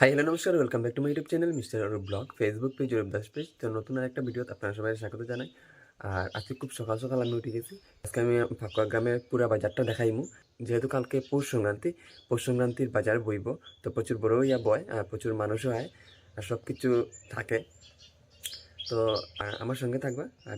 High hello নমস্কার welcome back to my YouTube channel mister Arup vlog Facebook page Arup Das page তো নতুন আর একটা video আপনারা সবাই স্বাগত জানাই। আর আজকে খুব সকাল সকাল আমি উঠে গেছি। আজকে আমি ফাঁকুয়া গ্রামের পুরা বাজারটা দেখাইমু। যেহেতু কালকে পৌষ সংক্রান্তি পৌষ সংক্রান্তির বাজার বইব। তো প্রচুর বড় ইয়া বয় আর প্রচুর মানুষও হয় আর সব কিছু থাকে। তো আমার সঙ্গে থাকবা আর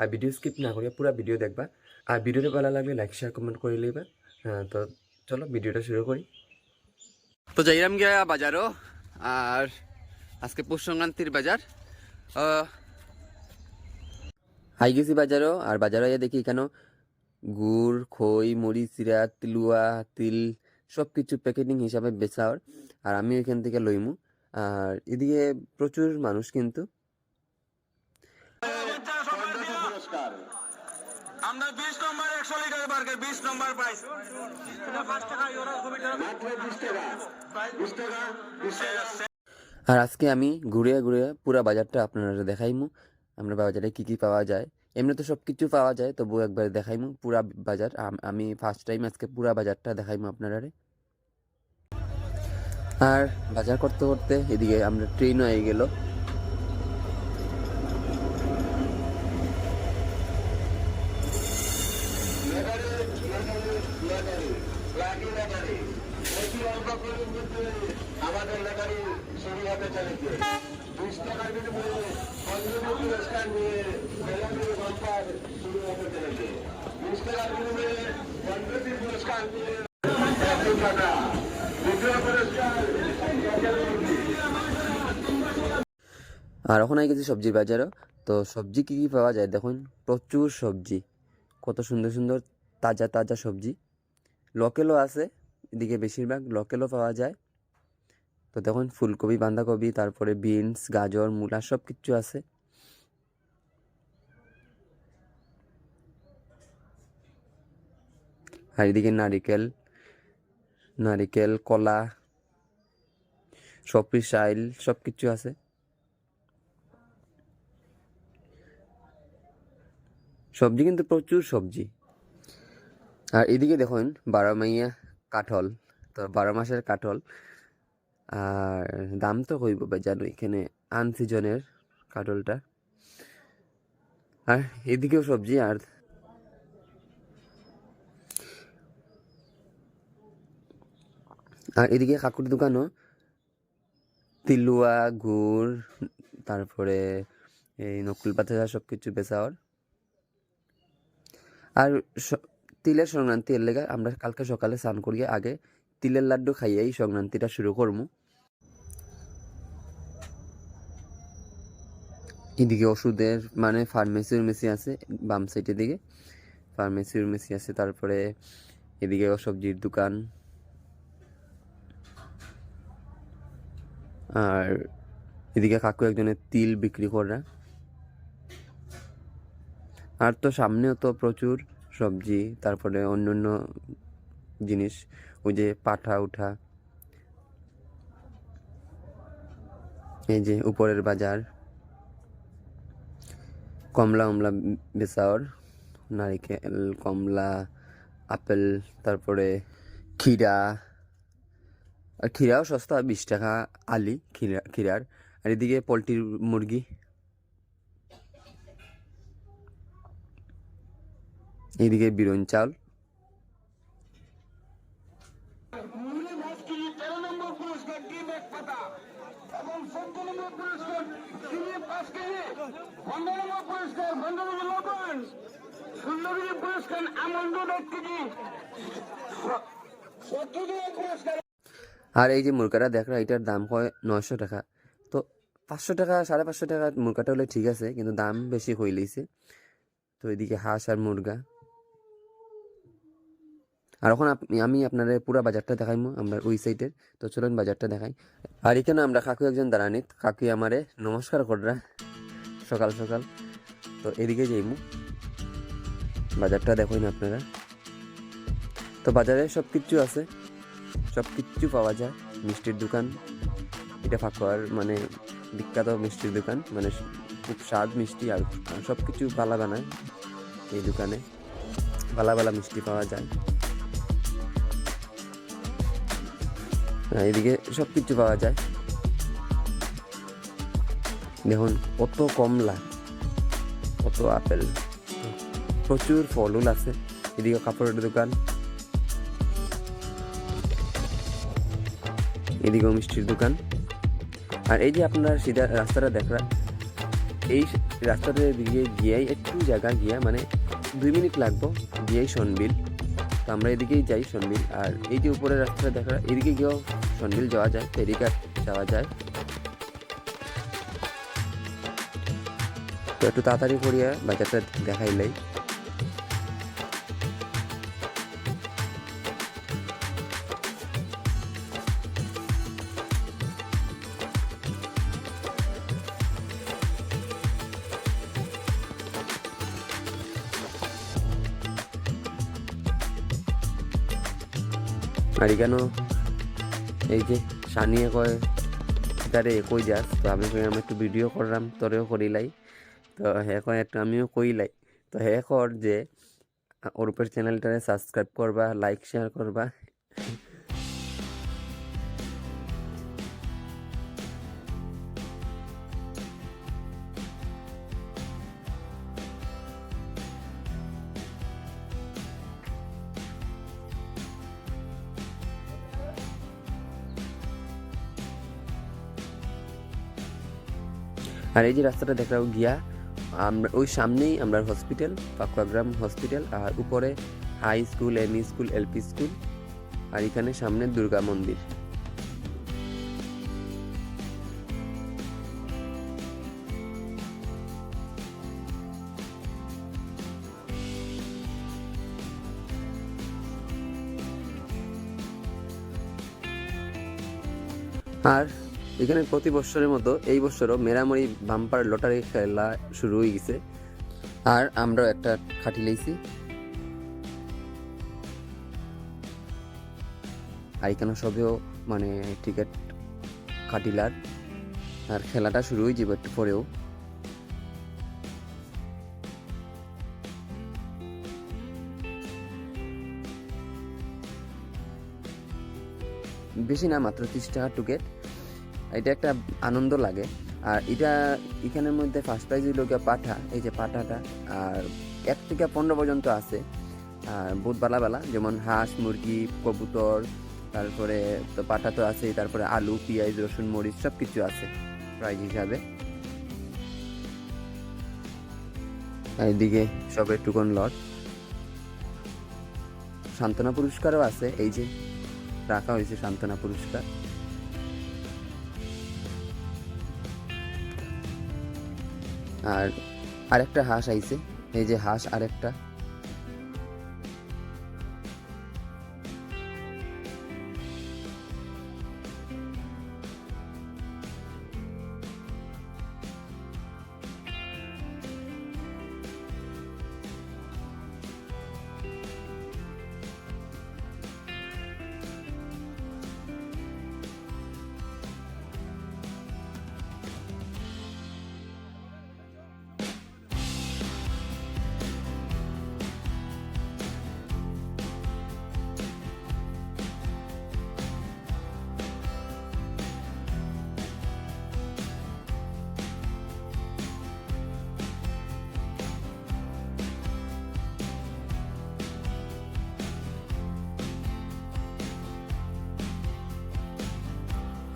আর ভিডিও স্কিপ না করিয়া পুরা ভিডিও দেখবা। আর ভিডিওটা ভালো লাগলে লাইক শেয়ার কমেন্ট করে লইবা হ্যাঁ, তো চলো ভিডিওটা শুরু করি। তো যাইরাম গিয়া বাজারও আর আজকে পৌষ সংক্রান্তির বাজার। আহ, আই গেছি বাজারও আর বাজারে দেখি এখানে। গুড় খই মুড়ি চিরা তিলুয়া তিল সব কিছু প্যাকেটিং হিসাবে বেচা আর আমি ওইখান থেকে লইমু। আর এদিকে প্রচুর মানুষ কিন্তু। আমরা বিশ নম্বর একশো লিটার বার্গার বিশ নম্বর প্রাইস আর আজকে আমি ঘুরে ঘুরে পুরা বাজারটা আপনারা দেখাইমু, আমরা বাজারে কি কি পাওয়া যায়। এমনি তো সব কিছু পাওয়া যায়, তবু একবার দেখাইমু পুরা বাজার। আমি ফার্স্ট টাইম আজকে পুরা বাজারটা দেখাইমু আপনারা আর বাজার করতে করতে এদিকে আমরা ট্রেন হয়ে গেল। আর ওখানে গেছি সবজির বাজারও। তো সবজি কী কী পাওয়া যায়? দেখুন, প্রচুর সবজি। কত সুন্দর সুন্দর, তাজা তাজা সবজি। লোকেলও আছে, এদিকে বেশিরভাগ লোকেলও পাওয়া যায়। তো দেখুন, ফুলকপি, বাঁধাকপি, তারপরে বিনস, গাজর, মূলা সব কিছু আছে। আর এদিকে নারিকেল নারিকেল, কলা সপিস সাইল সব কিছু আছে। সবজি কিন্তু প্রচুর সবজি। আর এদিকে দেখুন, বারো মাইয়া কাঠল, তো বারো মাসের কাঠল। আর দাম তো হইব জানো, এখানে আন সিজনের কাঠলটা। আর এদিকেও সবজি, আর আর এদিকে কাকুর দোকানও। তিলুয়া, গুড়, তারপরে এই নকুল পাতা সব কিছু বেচাওয়ার আর তিলের সংক্রান্তি এর লেগে আমরা কালকে সকালে স্নান করিয়ে আগে তিলের লাড্ডু খাইয়েই সংক্রান্তিটা শুরু করব। এদিকে ওষুধের মানে ফার্মেসি উর্মেসি আছে, বাম সাইডের দিকে ফার্মেসি উর্মেসি আছে, তারপরে এদিকে সবজির দোকান। আর এদিকে কাকু একজনের তিল বিক্রি করে। আর তো সামনেও তো প্রচুর সবজি, তারপরে অন্য অন্য জিনিস, ওই যে পাঠা, উঠা। এই যে উপরের বাজার। কমলা উমলা বেচাওর, নারিকেল, কমলা, আপেল, তারপরে ক্ষীরা। আর ক্ষীরাও সস্তা, বিশ টাকা আলি, ক্ষীরা, ক্ষীরার। আর এদিকে পোলট্রির মুরগি এদিকে বিরন চাল মুড়ি ভাত কেজি তেরো নম্বর পুরস্কার ডিম এক পাতা এবং চোদ্দ নম্বর পুরস্কার চিনি পাঁচ কেজি পনেরো নম্বর পুরস্কার পনেরো নম্বর লবণ ষোলো কেজি পুরস্কার আমন্ড এক কেজি সত্তর নম্বর পুরস্কার আর এই যে মুরগাটা দেখরা এটার দাম হয় নয়শো টাকা। তো পাঁচশো টাকা, সাড়ে পাঁচশো টাকা মুরগাটা হলে ঠিক আছে, কিন্তু দাম বেশি হইলেইছে তো এদিকে হাঁস আর মুরগা। আর এখন আমি আপনার পুরো বাজারটা দেখাইমু, আমরা ওই সাইডের তো চলুন বাজারটা দেখাই। আর এখানে আমরা কাকু একজন দাঁড়ানিত। কাকু আমারে, নমস্কার কররা, সকাল সকাল। তো এদিকে যাইমু। বাজারটা দেখুন আপনারা। তো বাজারে সব কিছু আছে। সব কিচ্ছু পাওয়া যায়। মিষ্টির দোকান। এটা ফাঁকুয়ার মানে বিখ্যাত মিষ্টির দোকান। মানে খুব স্বাদ মিষ্টি আর সব কিছু বালা বানায় এই দোকানে। বালা বালা মিষ্টি পাওয়া যায়। এদিকে সব কিছু পাওয়া যায়। দেখুন, কত কমলা, কত আপেল। প্রচুর ফলুল আছে, এদিকে কাপড়ের দোকান। এদিকেও মিষ্টির দোকান। আর এই যে আপনারা সিধা রাস্তাটা দেখা এই রাস্তাটা দিকে গিয়েই একটু জায়গা গিয়া মানে দুই মিনিট লাগবো, গিয়েই সনবিল তো আমরা এদিকেই যাই সনবিল আর এই যে উপরের রাস্তাটা দেখা এদিকে গিয়েও সনবিল যাওয়া যায় ফেরিঘাট যাওয়া যায়। তো একটু তাড়াতাড়ি করিয়া বাজারটা দেখাইলাই আর এখানেও এই যে সানিয়ে কয়, তারে কই যাস? তো আমি কই, আমি একটু ভিডিও করলাম, তোরেও করিলাই। তো হে কয়, একটু আমিও কইলাই। তো হে কর যে, ওর উপর চ্যানেলটারে সাবস্ক্রাইব করবা লাইক শেয়ার করবা। আর এই যে রাস্তাটা দেখাও গিয়া, আমরা ওই সামনেই আমরা হসপিটাল পাকুয়াগ্রাম হসপিটাল আর উপরে high school ME school LP school আর এখানে সামনে দুর্গা মন্দির। আর এখানে প্রতি বছরের মতো এই বছরও মেরামরি বাম্পার লটারি খেলা শুরু হয়ে গেছে। আর আমরাও একটা খাটি লইছি আর এখানে সবেও মানে টিকিট কাটিলার। আর খেলাটা শুরু হয়ে যাবে একটু পরেও। বেশি না, মাত্র ত্রিশ টাকা টিকিট। এটা একটা আনন্দ লাগে। আর এটা এখানের মধ্যে ফার্স্ট প্রাইজ হইল গিয়া পাঠা। এই যে পাঠাটা, আর এক থেকে পনেরো পর্যন্ত আছে। আর বহুত বেলা বেলা, যেমন হাঁস, মুরগি, কবুতর, তারপরে তো পাঠা তো আছেই, তারপরে আলু, পেঁয়াজ, রসুন, মরিচ সব কিছু আছে প্রাইজ হিসাবে। এদিকে সবের টুকন লট সান্ত্বনা পুরস্কারও আছে, এই যে রাখা হয়েছে সান্ত্বনা পুরস্কার। আর আরেকটা হাঁস আইছে। এই যে হাঁস আরেকটা।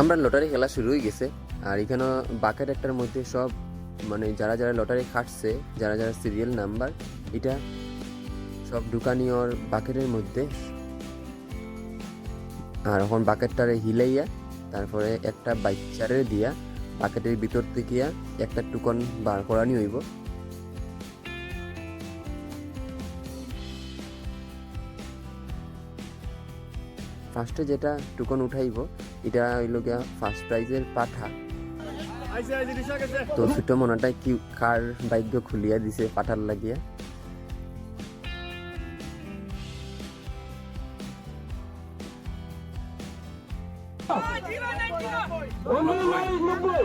আমরা লটারি খেলা শুরু হয়ে গেছে, আর এখানে বাকেট একটার মধ্যে সব মানে যারা যারা লটারি খাটছে, যারা যারা সিরিয়াল নাম্বার এটা সব ঢুকানিওর বাকেটের মধ্যে। আর এখন বাকেটটারে হিলাইয়া, তারপরে একটা বাচ্চারে দিয়া, বাকেটের ভিতর থেকে একটা টুকন বার করানি হইব। ফার্স্টে যেটা টুকন উঠাইব এটা হইল গিয়া ফার্স্ট প্রাইজের পাঠা তো ছোট মনাটাই কি কার ভাগ্য খুলিয়া দিছে পাঠার লাগিয়া Only nine number.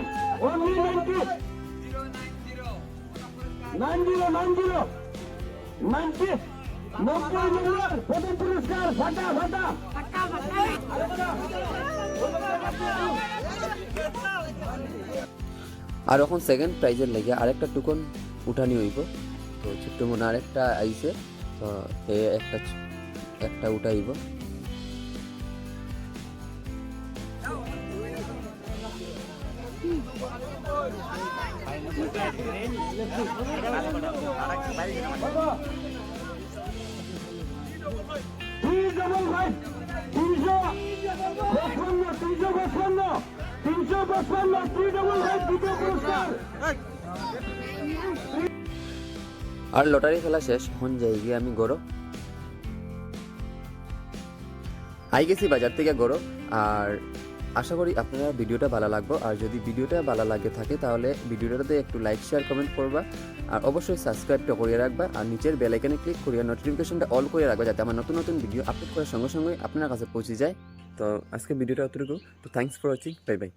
আর এখন সেকেন্ড প্রাইজের লেগে আরেকটা টুকন উঠানি হইব। তো ছোট্ট মনে আরেকটা আইছে, তো এ একটা একটা উঠাইব। তিনশো তিনশো। আর লটারি খেলা শেষ যাই, গিয়ে আমি গড়ো আই গেছি বাজার থেকে গড়ো আর আশা করি আপনারা ভিডিওটা ভালো লাগবে। আর যদি ভিডিওটা ভালো লাগে থাকে, তাহলে ভিডিওটাতে একটু লাইক শেয়ার কমেন্ট করবা। আর অবশ্যই সাবস্ক্রাইবটা করিয়ে রাখবা, আর নিচের বেল আইকনে ক্লিক করিয়ে নোটিফিকেশনটা অল করে রাখবা, যাতে আমার নতুন নতুন ভিডিও আপলোড করার সঙ্গে সঙ্গে আপনার কাছে পৌঁছে যায়। তো আজকে ভিডিওটা অতটুকু তো thanks for watching bye bye